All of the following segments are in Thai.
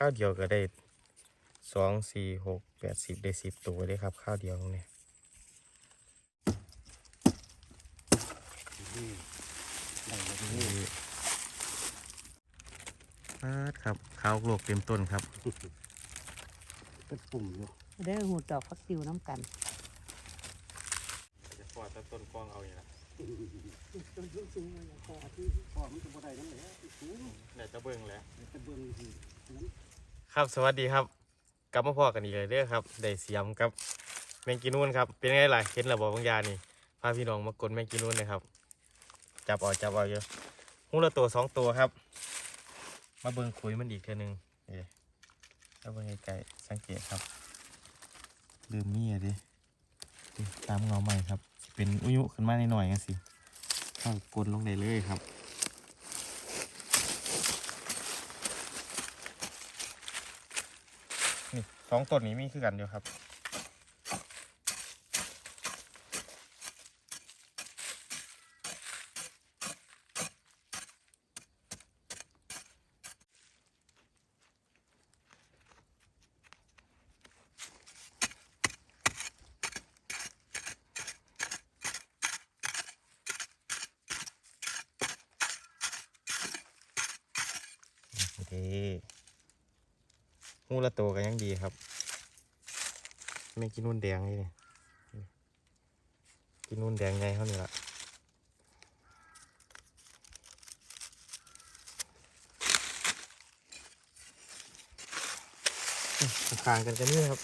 ข้าวเดียวก็ได้สองสี่หกแปดสิบได้สิบตัวเลยครับ ข้าวเดียวเนี่ยได้แบบนี้มาดครับข้าวโลกเต็มต้นครับเป็นปุ่มอยู่เด้หูดอกฟักติวน้ำกันจะฟอดต้นกล้องเอาอย่างไรต้นสูงสูงเลยพอที่พ่อมันจะบ่ได้นั่นแหละสูงไหนจะเบิ่งแล้วจะเบิ่งที่นั้น ครับสวัสดีครับ กลับมาพอกันอีกเลยเด้อครับได้เสียมกับแมงกินูนครับเป็นไงล่ะเห็นระบบบางยานี่พาพี่น้องมากดแมงกินูนเลยครับ จับเอาจับเอาเยอะหูละตัวสองตัวครับ มาเบิ่งคุยมันอีกเท่านึงเอ๊ะแล้วเบิ่งไกลๆสังเกตครับลืมมีอะดิดิตามเงาใหม่ครับ เป็นอุยุขึ้นมาหน่อยๆกันสิเข้ากดลงได้เลยครับ นี่ สองต้นนี้มีคือกันเดียวครับ ดี หูละโตวก็ยังดีครับ ไม่กินนุ่นแดงนี่นี่กินนุ่นแดงไงเขานี่ละอื้อข้างกันกันนี่ครับ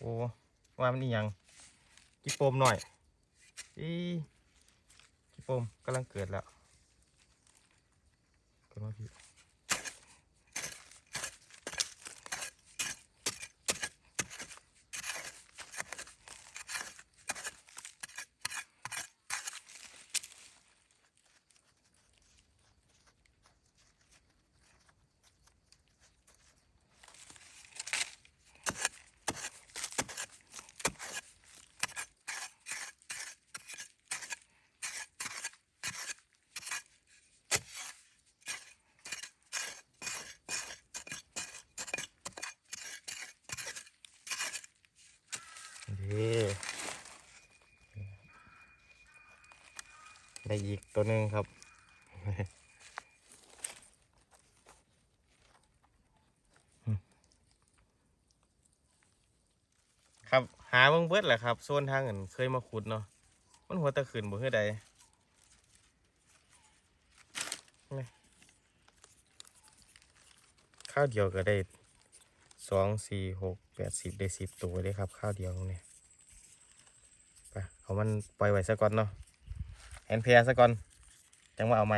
โอ้ว่ามั นนี่ยังกิโปมหน่อยอีกิโปมกำลังเกิดแล้วเกิดมาพี่ดี ได้อีกตัวหนึ่งครับ ครับหาเบิ่งเบิดแหละครับโซนทางอื่นเคยมาขุดเนาะมันหัวตะขืนบ่คือใดข้าวเดียวก็ได้สองสี่หกแปดสิบได้สิบตัวเลยครับ ข้าวเดียวเนี่ยไปเอามันปล่อยไว้ซะก่อนเนาะ แอนเพียซะก่อน จังว่าเอาไหม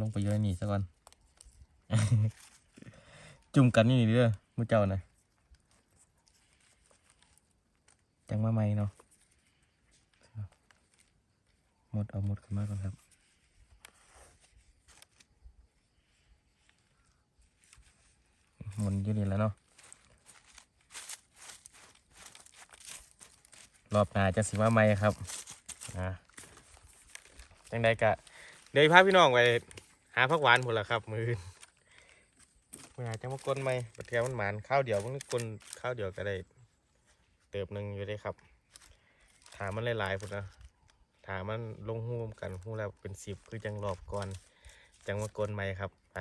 ลงไปอยู่ในนี่ซะก่อน จุ่มกันนี่เด้อมือเจ้านะจังมาไหมเนาะหมดเอาหมดขึ้นมาก่อนครับหมุนอยู่นี่แล้วเนาะ รอบหน้าจะสิมาไหมครับนะจังใดกะเดี๋ยวพาพี่น้องไปหาผักหวานหมดละครับ มือมือหาจังมากลไหมบัดเทียมันหมานข้าวเดียวมันกลข้าวเดียวก็ได้เติบหนึ่งอยู่ได้ครับ ถามมันหลายๆพุ่นนะถามมันลงหูมกันหูแล้วเป็นสิบคือจังรอบก่อนจังมากลไหมครับไป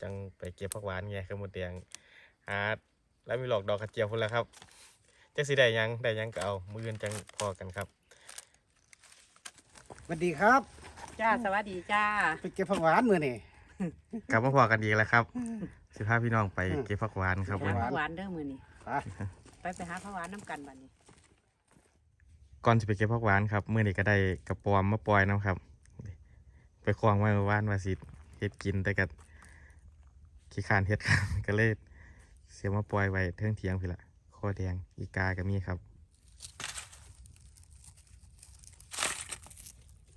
จังไปเก็บผักหวานไงคือหมดแดงหาแล้วมีหลอกดอกกระเจียวพุ่นล้วครับ จังสิได้หยังได้หยังก็เอามืออนจังพอกันครับสวัสดีครับ จ้าสวัสดีจ้า ไปเก็บผักหวานมื้อนี่ กลับมาพอกันอีกแล้วครับสิพาพี่น้องไปเก็บผักหวานครับไปผมหาผักหวานเด้อมือนี่ไป ไปไปหาผักหวานน้ำกันบัดนี้ก่อนจะไปเก็บผักหวานครับเมื่อนี้ก็ได้กระปอมมาปล่อยน้ำครับ ไปคลองไว้เมื่อวานว่าสิเฮ็ดกินแต่กัขี้ขานเฮ็ดครับ ก็เลยเสียมาปล่อยไว้เทิงเทียงพี่ละค อแดง อีกากับมีครับ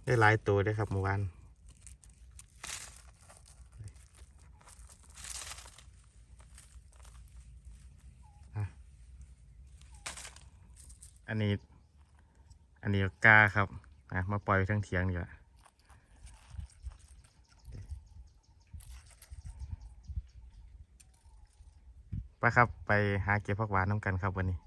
ได้หลายตัวด้วยครับเมื่อวานอันนี้ อันนี้กาครับ มาปล่อยไปทั้งเถียงดีกว่า ไปครับ ไปหาเก็บผักหวานน้ำกันครับวันนี้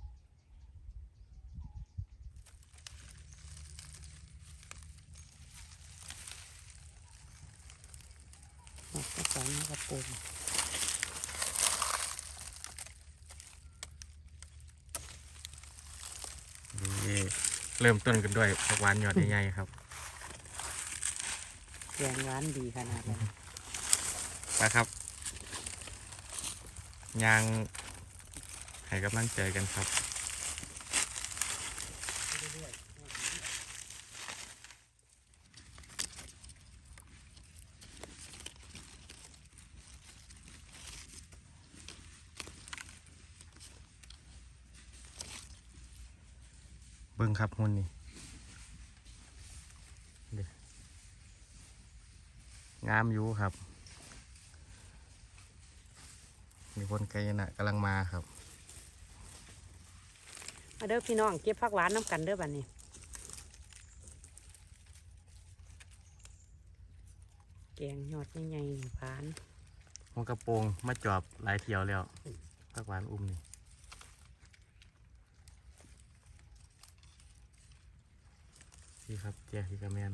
หมดกระสังกระปุกนี่เริ่มต้นกันด้วยผักหวานยอดใหญ่ๆครับแกงหวานดีขนาดนั้นไปครับ ยางให้กำลังใจกันครับเบิ้งครับหุ่นนี่งามอยู่ครับ มีคนไกลนะกำลังมาครับ มาเด้อพี่น้องเก็บผักหวานน้ำกันเด้อบัดนี้แกงยอดใหญ่ๆนี่พานหัวกระโปรงมาจอบหลายเที่ยวแล้วผักหวานอุ้มนี่พี่ครับเจ้าพี่กระแมน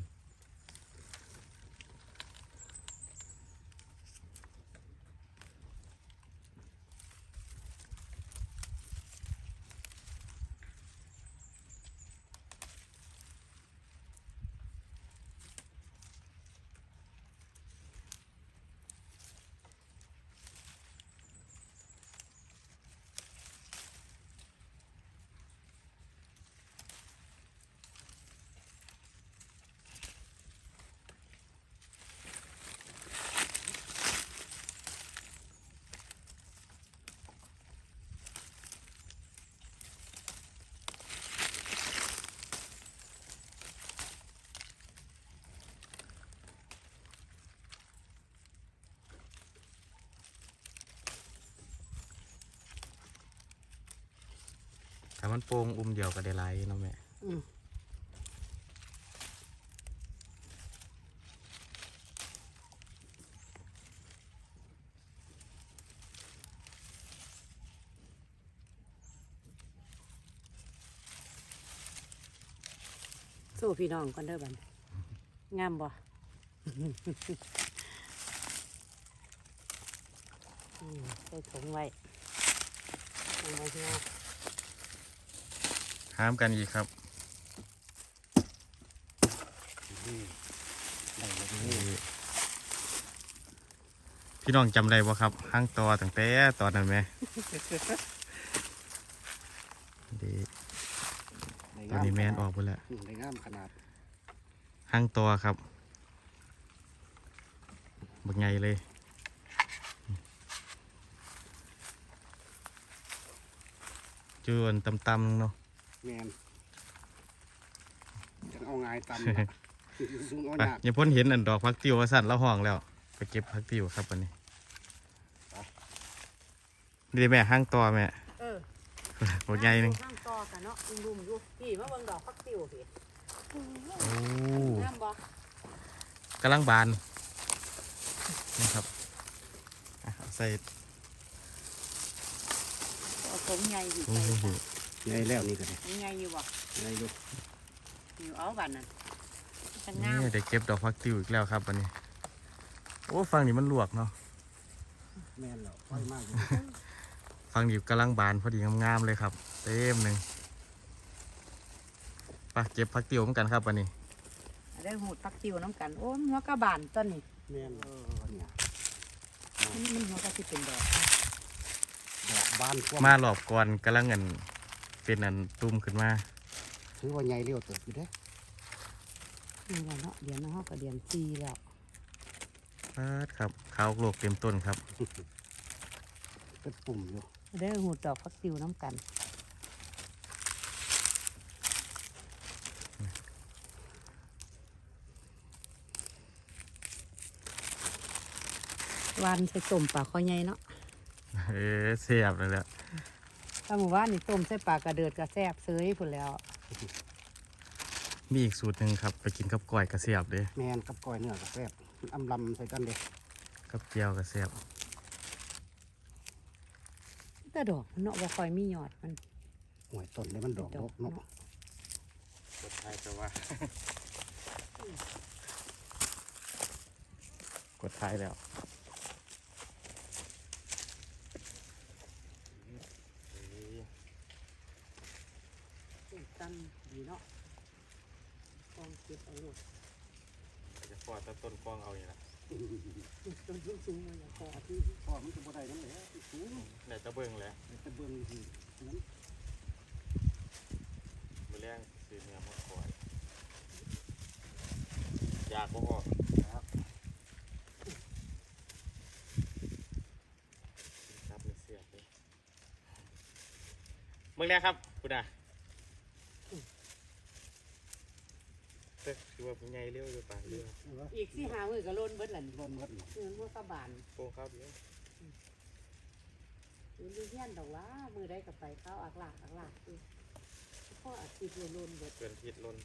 ถ้ามันโปรงอุ้มเดียวก็ได้หลายเนาะแม่อืมสู้พี่น้องกันเด้อบัดนี้งามบ่อืมใส่ถุงไว้ถุงไว้ที่ ว่าห้ามกันอีกครับนี่ได้แล้วนี่นี่พี่น้องจำได้บ่ครับห้างตอตั้งแต่ตอนนั้นไหมดีได้ตอนนี้แมนออกไปแล้วอืมได้งามขนาดห้างตัวครับบักไงเลยจวนตำๆเนาะ แมนจะเอาไงายตำนะซุ่มเอาไปหนักอย่าพ้นเห็นอันดอกพักติวว่าสั่นแล้วห้องแล้ว ไปเก็บพักติวครับวันนี้นี่แม่ห้างตัวแม่เออบักไงหนึงข้างต่อกันเนาะรุมๆอยู่พี่มาเบิ่งดอกฟักติวพี่โอ้งามบ่กำลังบานนี่ครับอะเอาใส่ เอาผมใหญ่อยู่ถุงใส่หู ไงแล้วนี่ก็ได้ผมใหญ่อยู่บ่ไงอยู่อยู่เอาบัดนั้นจะงามนี่เดี๋ยวเก็บดอกพักติวอีกแล้วครับวันนี้ โอ้ฟังนี่มันลวกเนาะแมนแล้วไฟมากอยู่ฟังดิบกำลังบานพอดีงามๆเลยครับ เต็มหนึ่งไปเก็บพักติวเหมือนกันครับวันนี้ ได้หูดฟักติวน้ำกัน โอ้มหัวกระบานต้นนี่แมนเออเนี่ยมันมันหัวกระสิเป็นดอกดอกบานควมาหลอบก่อนกำลังเงิน เป็นอันตุ้มขึ้นมาถือว่าใหญ่เร็วเติบอยู่เด้นี่แหละเนาะเดือนเนาะก็เดือนปีแล้วเปิดครับข้าวโลกเต็มต้นครับ เป็นปุ่มอยู่ได้หูดดอกฟักติวน้ำกันวานใส่ต้มปลาคอใหญ่เนาะเอ๊ะเสียบเลยแหละ ถ้าหมู่บ้านนี่ต้มใส่ปลากระเดิดกระแซบเซยพุ่นแล้ว มีอีกสูตรหนึ่งครับ ไปกินกับก้อยกระเสียบเด้แมนกับก้อยเนื้อกับแซ่บมันอำลำใส่กันเด้กับเจียวกระเสียบแต่ดอกมันเนาะบ่ค่อยมียอดมันหวยต้นเลยมันดอกดดออกกเนาะเนาะกดไทยแต่ว่ากดไทยแล้ว ตันดีเนาะกองเก็บเอาลูกจะฟอดต้นกล้องเอาอย่างละต้นสูงๆมันพอที่พ่อมันจะบ่ได้นั่นแหละสูงเดี๋ยวจะเบิ่งแหล้วแต่เบิ่งที่นั้นมือแรงซื้อเนื้อมาก่อยอยากบ่พอครับครับไม่เสียบเลยมึงแรกครับคุณอะ เฮ้ยคือว่าเป็นไงเร็วอยู่ป่ะเร็วเอออีกสี่หามือก็ล้นเบิดหลันร่นหมดน่ะเงินพวกกระบาลโป้ครับเดี๋ยวอยู่เฮียนดอกว่ามือได้กับไปเข้าอักหลากอักหลากคือพ่ออาทิตย์เลยล้นเบิดเกินทิศลน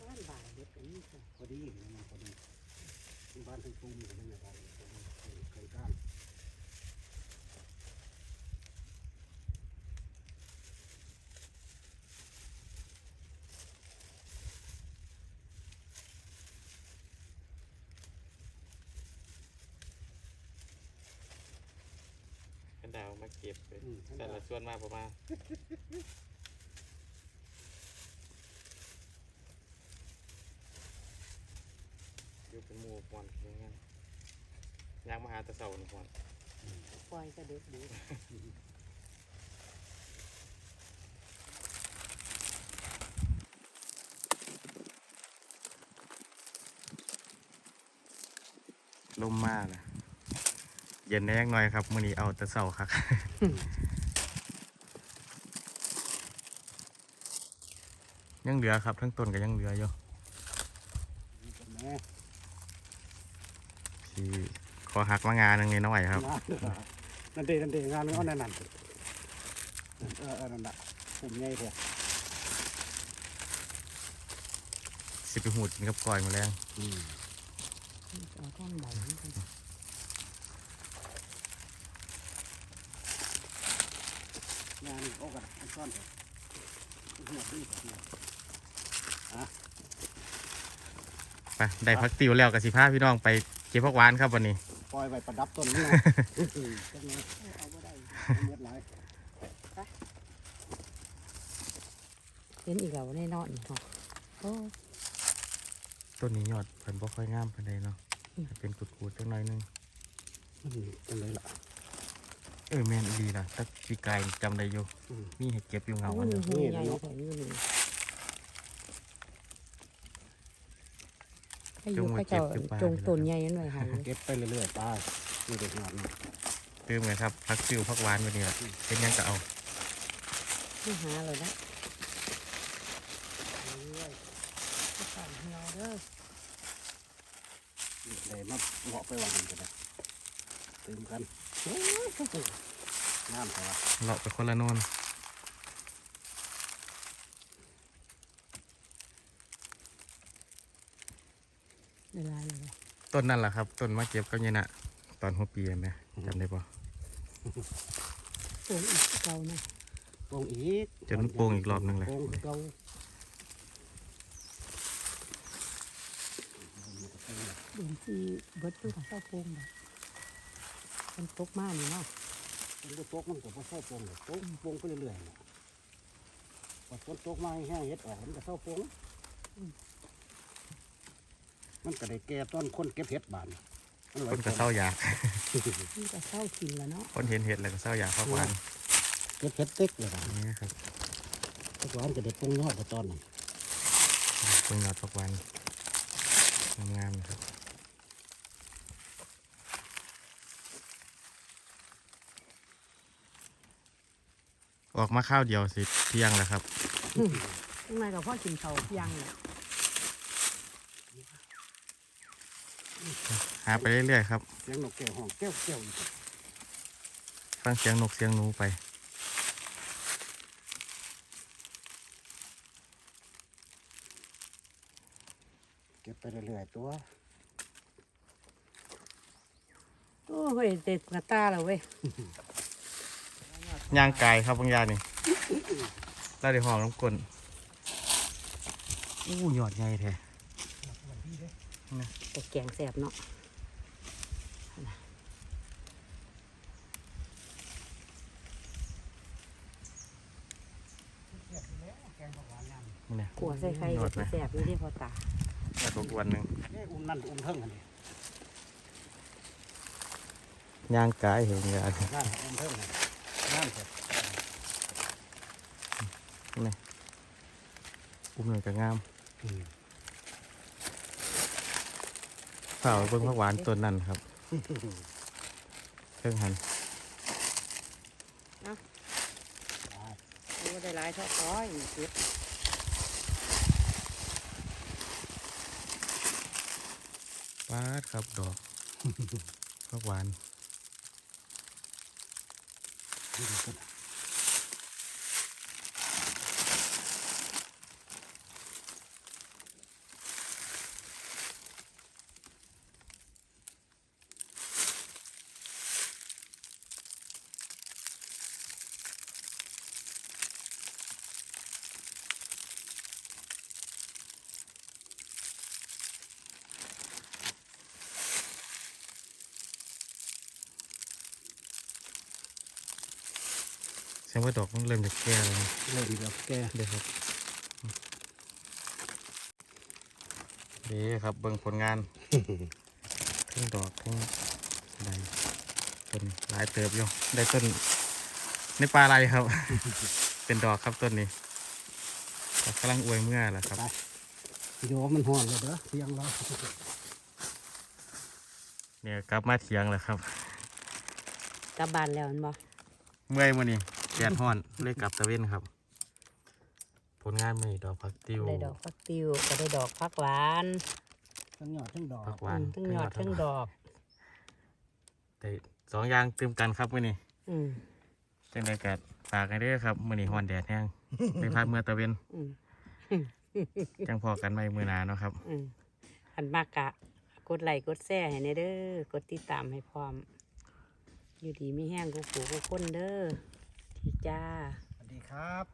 บ้านบ่ายเบิดกันนี่จ้ะพอดีมันพอดีบ้านทั้งตุ้มกันเนี่ยบ้านพอดีเคยก้าน ดาวมาเก็บเลยอืม แต่ละส่วนมาประมาณอยู่เป็นหมู่พอนอย่างเงี้ยยางมาหาแตะเสาหนึ่งพอนปล่อยกระเด็กดีลมมากนะ เย็นแน่หน่อยครับมื้อนี้เอาแตะเสาครับยังเหลือครับ ทั้งต้นก็ยังเหลืออยู่ที่ขอหักมางานหนึ่งนิดหน่อยครับนั่นเดนั่นเดงานมันเอาแน่นั่นเออเออนั่นน่ะปุ่มใหญ่เถอะสิไปหูดกินกับก้อยมาแรงอืมเอาท่อนใบนี่กัน งานเขากันอัน ซ่อนเถอะหัวดีกว่าหัวไปได้พักติวแล้วกับสิพาพี่น้องไปเก็บผักหวานครับวันนี้ปล่อยไว้ประดับต้นนี่นะต้นนี้เอาบ่ได้เม็ดหลายเห็นอีกแล้วในนอนนี่ค่ะโอ้ต้นนี้ยอดเพิ่นบ่ค่อยงามปานใดเนาะเป็นกุดๆจังหน่อยหนึงอืมจังเลยล่ะ เออแม่นอีหลีล่ะตักปีกายจำได้อยู่อืมมีให้เก็บอยู่เงาเอาอันหหนึ่นึงงหูใหญ่แถวนี้นี่ให้อยู่ให้เจ้าจงต้นใหญ่นั่นไว้ให้เก็บไปเรื่อยๆไปนี่เด็กงานนี่เติมเลยครับพักติวผักหวานวันนี้ล่ะเป็นหยังก็เอาไม่หาเลยนะเรื่อยๆก็สั่งเหี่ยวเด้อเลยมาเหมาะไปวางกันกันนะเติมกัน โอ้ยโอ้โหงามแต่ว่าเลาะไปคนละโนนเวลาเลยว่ะต้นนั่นแหละครับต้นมาเก็บก็เนี่ยนะตอนหัวปีเห็นไหมจำได้ปะโอ้ยอีกเก่านะโป่งอีกจนมันโป่งอีกรอบหนึงเลยโป่งคือเก่าเดินที่เบิดตู้กับเศร้าโป่งแบบ มันตกมากนี่เนาะมันก็ตกมันก็บ่เศร้าโป่งเลยโป่งโป่งไปเรื่อยๆเนี่ยพอฝนตกมาให้แห้งเฮ็ดออกมันก็เศร้าโป่งมันก็ได้แก่ต้นคนเก็บเห็ดบานมันไหวคนก็เศร้าอยากมันก็เศร้ากินแล้วเนาะคนเห็นเห็ดแล้วก็เศร้าอยากผักหวานเก็บเห็ดเต็กเลยนะอันนี้ครับทุกวันก็ได้ปรุงยอดกับตอนนั้นเพิ่งยอดผักหวานงามๆนะครับ ออกมาข้าวเดียวสิเที่ยงแล้วครับทำไมกับพ่อกินเขาวเที่ยังเนี่ยหาไปเรื่อยๆครับเสียงนกแก้วห้องแก้วแก้วอีกฟังเสียงนกเสียงหนูไป เก็บไปเรื่อยๆตัวโอ้เฮ้ยเด็ดกระตาแล้วเว้ย ย่างไก่ครับบางอยางนี่เราได้ห้องน้ำกลนอู้ยอดใหญ่แท้แต่แกงแสบเนาะนี่นะขัวใส่ไข่ยอดไหมแสบนี่ที่พอตาแล้วก็วันหนึ่งนี่อุ้มนั่นอุ้มเทิงอันนี้ย่างไก่เห็นยานั่นอุ้มเทิงอัน นี้นั่นเสร็จอุ้มหนึ่งก็งามอืมเปล่าเบิ่งผักหวานต้นนั่นครับเครื่องหันดูได้หลายเท่าก้อยเก็บปาดครับดอกผักหวาน นี่ ดูกันเสียงว่าดอกมันเริ่มจะแก่แล้วนะเริ่มแบบแก่เดี๋ยวครับดีครับเบิ่งผลงาน ทั้งดอกทั้งใบต้นหลายเติบอยู่ได้ต้นในปลาอะไรครับ เป็นดอกครับต้นนี้ก็กำลังอวยเมื่อแหละครับโยมมันห่อนเลยเด้อเสียงเราเนี่ยกลับมาเถียงแล้วครับ กลับบ้านแล้วแมันบ่เมื่อยมื่อนี้ แดดห้อนเลยกลับตะเวนครับ ผลงานมื่อนี้ดอกผักติวได้ดอกฟักติวก็ได้ดอกฟักหวานทั้งยอดทั้งดอกผักหวาอืนมทั้งยอดทั้งดอก แต่สองอย่างตื่มกันครับมื่อนี้อืมจังไดกัดฝากกันเด้อครับมื่อนี้ห้อนแดดแห้งไปพักเมื่อตะเวนอืมจังพอกันไม่มือหนาเนาะครับ อืมอันมากกะ กดไลค์กดแชร์ให้ในเด้อกดติดตามให้พร้อม อยู่ดีไม่แห้งกูผูกูคนเด้อ ที่จ้า สวัสดีครับ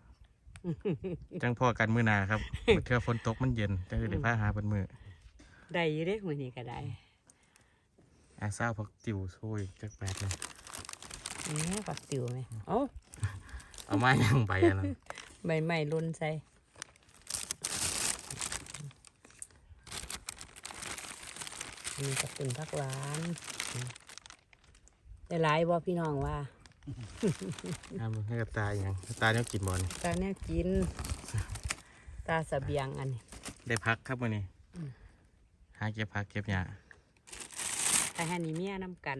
จังพอกันมือหนาครับเทื่อฝนตกมันเย็นจังเลยพาหาเป็นมือได้อยู่เด้มื้อนี้ก็ได้อาซาพักติวช่วยจักแปดเลยแหมฟักติวไหมเอ้าเอาไม้ยังใบอันนั้นใบไม้หล่นใส่อันนี่ก็เป็นผักหวานอืมได้หลายบ่พี่น้องว่า งามให้กับตาอย่างตาเนี่ยกินบอลตาเนี่ยกิน ตาเสบียงอันนี้ได้พักครับมื่อนี้หาเก็บพักเก็บหญ้าไอ้ฮันนี่เมียน้ำกัน